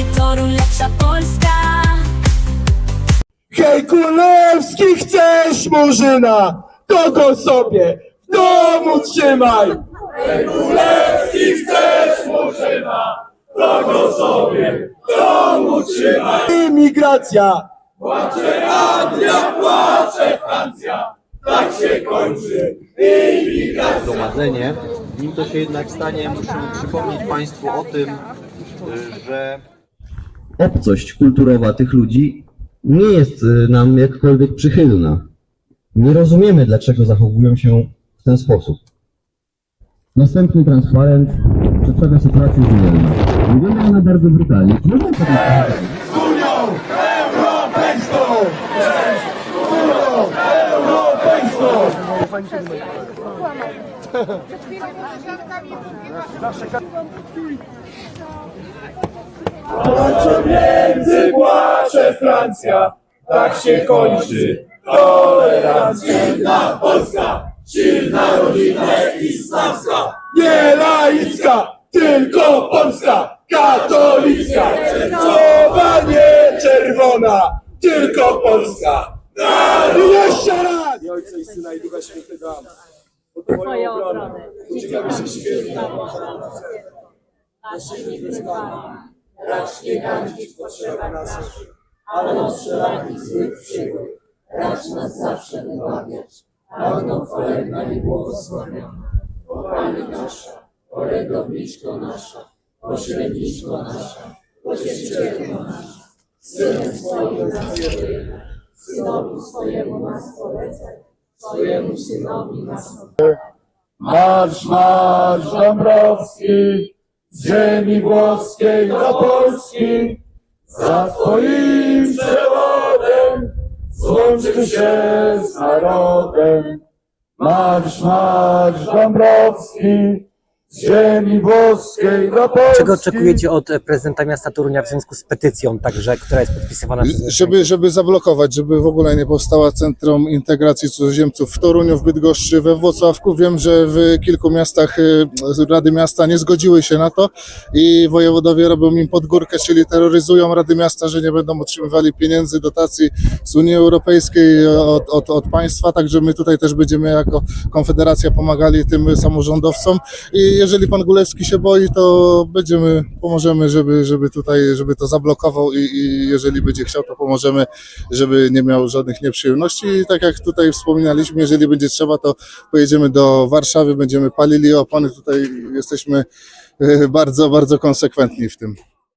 Ci Toruń, lepsza Polska Hej Kulewski, chcesz murzyna? To go sobie w domu trzymaj! Hej Kulewski, chcesz murzyna? To go sobie w domu trzymaj! Imigracja! Płacze Anglia, płacze Francja! Tak się kończy imigracja! zgromadzenie. Nim to się jednak stanie, muszę przypomnieć Państwu o tym, y, że obcość kulturowa tych ludzi nie jest y, nam jakkolwiek przychylna. Nie rozumiemy, dlaczego zachowują się w ten sposób. Następny transparent przedstawia sytuację zmienną. Wygląda ona bardzo brutalnie. Czy Można powiedzieć, Płacze między płacze Francja, tak się kończy tolerancja. Silna Polska, silna rodzina islamska, nie laicka, tylko polska, katolicka, czerwona, nie czerwona, tylko polska. Jeszcze raz! I Ojca i Syna i Ducha Świętego. Twoją obronę uciekamy się świetnie. Naszymi wróżbami. Racz nie gardzić potrzebach naszych, ale od wszelakich złych przygód. Racz nas zawsze wybawiać, a ogną chwalebna i błogosławiona. O Pani nasza, orędowniczko nasza, pośredniczko nasza, pocieszycielko nasza, Synem swoim nas Synowi swojemu nas polecaj, swojemu Synowi nas Marsz, marsz Dąbrowski, z ziemi włoskiej do Polski, za Twoim przewodem złączył się z narodem. Marsz, marsz Dąbrowski, ziemi włoskiej do Polski. Czego oczekujecie od e, prezydenta miasta Torunia w związku z petycją, także, która jest podpisywana przez żeby, żeby zablokować, żeby w ogóle nie powstała Centrum Integracji Cudzoziemców w Toruniu, w Bydgoszczy, we Włocławku. Wiem, że w kilku miastach y, Rady Miasta nie zgodziły się na to i wojewodowie robią im podgórkę, czyli terroryzują Rady Miasta, że nie będą otrzymywali pieniędzy, dotacji z Unii Europejskiej od, od, od państwa, także my tutaj też będziemy jako Konfederacja pomagali tym samorządowcom i jeżeli pan Gulewski się boi, to będziemy, pomożemy, żeby, żeby tutaj, żeby to zablokował i, i jeżeli będzie chciał, to pomożemy, żeby nie miał żadnych nieprzyjemności. I tak jak tutaj wspominaliśmy, jeżeli będzie trzeba, to pojedziemy do Warszawy, będziemy palili opony. Tutaj jesteśmy e, bardzo, bardzo konsekwentni w tym.